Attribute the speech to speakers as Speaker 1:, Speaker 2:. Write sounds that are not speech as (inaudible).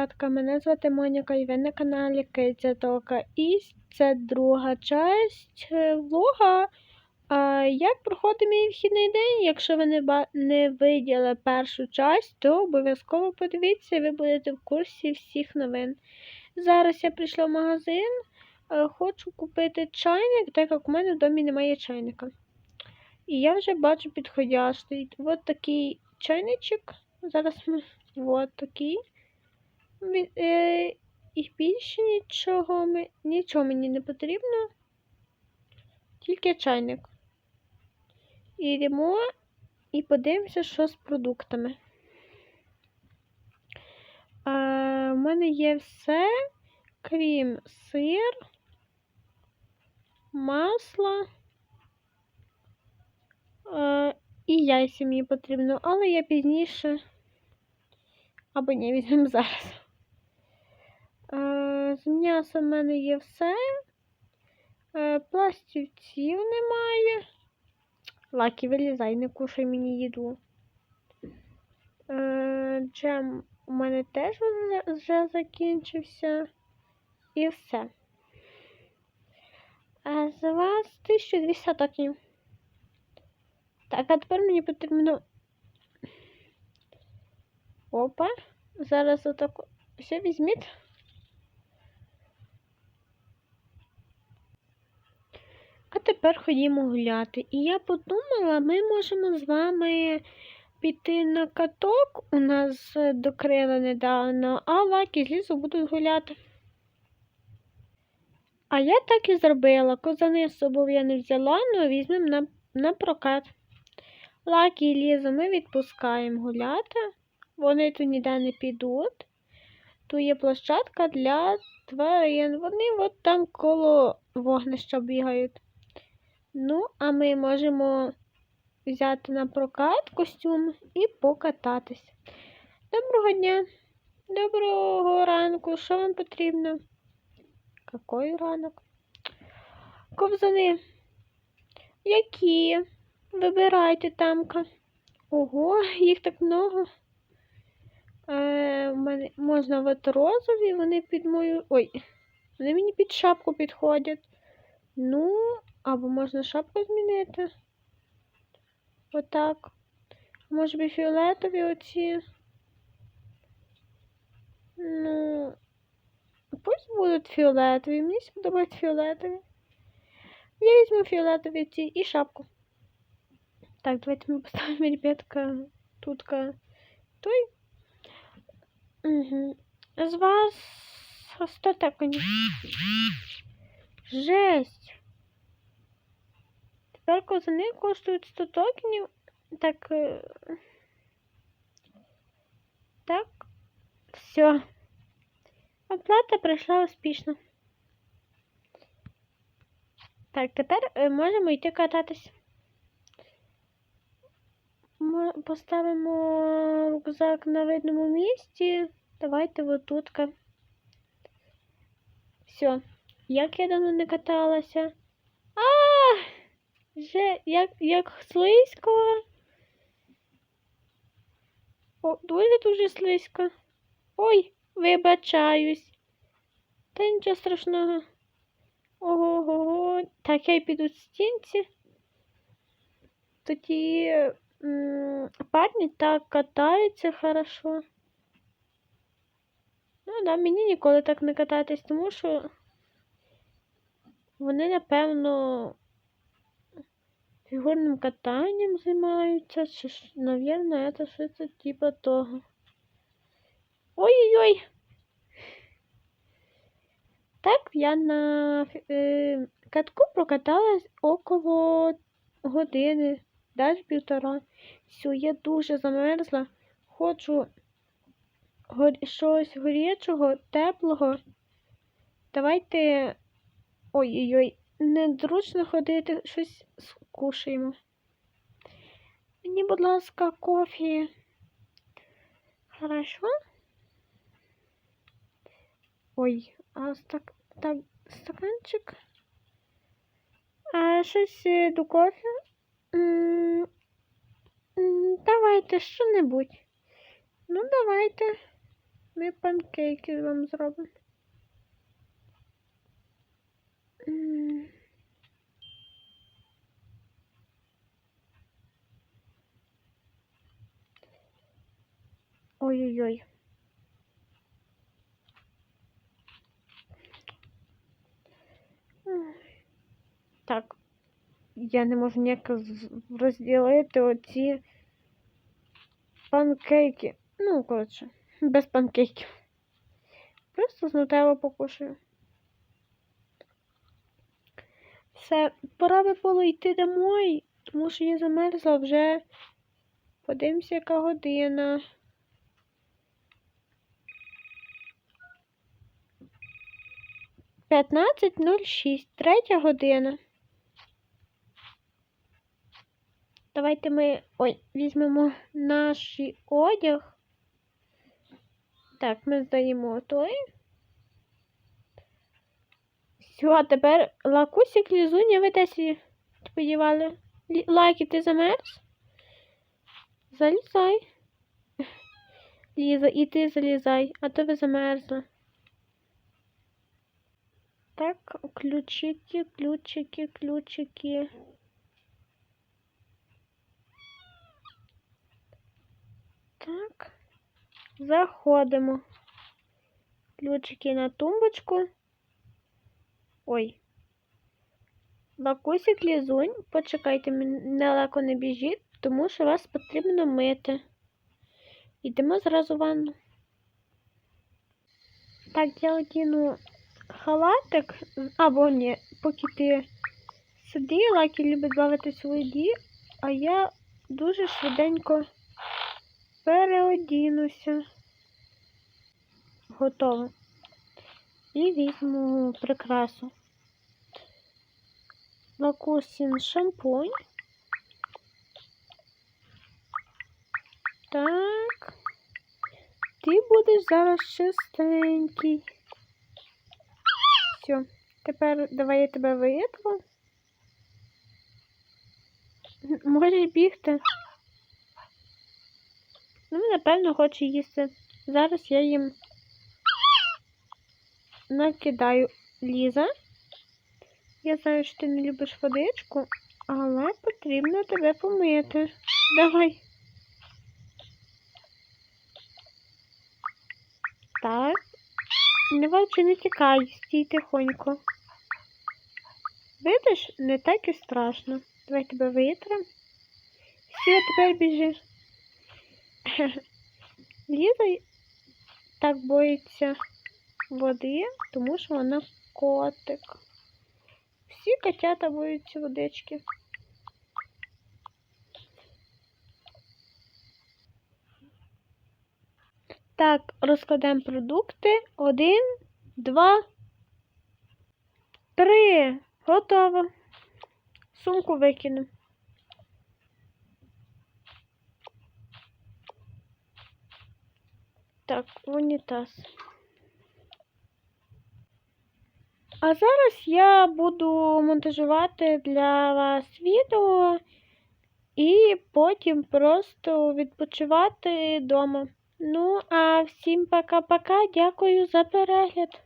Speaker 1: дівчатка, мене звати Моніка і ви на каналі Киця Тока. І це друга часть е, влога. А, як проходить мій вхідний день? Якщо ви не, не виділи першу часть, то обов'язково подивіться, ви будете в курсі всіх новин. Зараз я прийшла в магазин, е, хочу купити чайник, так як у мене в домі немає чайника. І я вже бачу підходящий. Ось такий чайничок. Зараз ми. Ось такий. Е, І більше нічого, нічого мені не потрібно. Тільки чайник. Йдемо і подивимося, що з продуктами. А, в мене є все, крім сир, масла. Е, і яйця мені потрібно, але я пізніше. Або ні, (laughs) візьмемо зараз. Е, з м'яса в мене є все. Е, пластівців немає. Лакі, вилізай, не кушай мені їду. Е, джем у мене теж вже, закінчився. І все. А з вас 1200 токенів. Так, а тепер мені потрібно. Опа. Зараз отако. Все візьміть. А тепер ходімо гуляти. І я подумала, ми можемо з вами піти на каток. У нас е, докрили недавно, а лаки з лісу будуть гуляти. А я так і зробила. Козани з собою я не взяла, але візьмемо на, на прокат. Лакі і Лізу ми відпускаємо гуляти. Вони тут ніде не підуть. Тут є площадка для тварин. Вони от там коло вогнища бігають. Ну, а ми можемо взяти на прокат костюм і покататись. Доброго дня, доброго ранку. Що вам потрібно? Какой ранок? Ковзани. Які? Вибирайте тамка. Ого, їх так много. Е, мене можна от розові, вони під мою. Ой, вони мені під шапку підходять. Ну, або можна шапку змінити. Отак. Може би фіолетові оці. Ну, пусть будуть фіолетові. Мені сподобають фіолетові. Я візьму фіолетові ці і шапку. Так, давайте ми поставимо ребятка тутка той. Угу. З вас 100 токенів. Жесть. Тепер козани коштують 100 токенів. Так. е, Так. Все. Оплата пройшла успішно. Так, тепер е, можемо йти кататись. Мо- Поставимо рюкзак на видному місці. Давайте отутка. Все. Як я давно не каталася. А! Же, як, як слизько. О, дуже дуже слизько. Ой, вибачаюсь. Та нічого страшного. Ого-го. Так, я й піду в стінці. Тоді парні так катаються хорошо. Ну да, мені ніколи так не кататись, тому що вони, напевно, займаються, чи ж, навірно, це щось типа того. Ой-ой-ой! Так, я на е, катку прокаталась около години, навіть півтора. Все, я дуже замерзла. Хочу гор... щось горячого, теплого. Давайте. Ой-ой-ой, незручно ходити, щось скушаємо. Мені, будь ласка, кофі. Хорошо? Ой, а стак... так, стаканчик. А щось е, до кофе? М, м, Давайте що-небудь. Ну, давайте. Ми панкейки вам зробимо. М. Ой-ой-ой. Так, я не можу ніяк розділити оці панкейки. Ну, коротше, без панкейків. Просто з нутелло покушаю. Все, пора би було йти домой, тому що я замерзла вже. Подивимося, яка година. П'ятнадцять нуль шість, третя година. Давайте ми ой, візьмемо наш одяг. Так, ми здаємо той. Все, а тепер лакусик, лізуня, ви десь її подівали. Лі- Лакі, ти замерз? Залізай. Ліза, і ти залізай, а то ви замерзли. Так, ключики, ключики, ключики. Так. Заходимо. Ключики на тумбочку. Ой. Бакусик лізунь, почекайте, далеко не біжіть, тому що вас потрібно мити. Йдемо зразу в ванну. Так, я одіну халатик, або ні, поки ти сиди, Лакі любить бавитись у воді, а я дуже швиденько переодінуся. Готово. І візьму прикрасу. Лакусін шампунь. Так. Ти будеш зараз чистенький. Все. Тепер давай я тебе витру. Можеш бігти. Ну, напевно, хоче їсти. Зараз я їм накидаю Ліза. Я знаю, що ти не любиш водичку, але потрібно тебе помити. Давай. Так. Не вовчи, не тікай, стій тихонько. Видиш, не так і страшно. Давай тебе витрем. Все, тепер біжи. (laughs) Ліза так боїться води, тому що вона котик. Всі котята боються водички. Так, розкладемо продукти. Один, два, три. Готово. Сумку викинемо. Так, унітаз. А зараз я буду монтажувати для вас відео і потім просто відпочивати вдома. Ну, а всім пока-пока. Дякую за перегляд.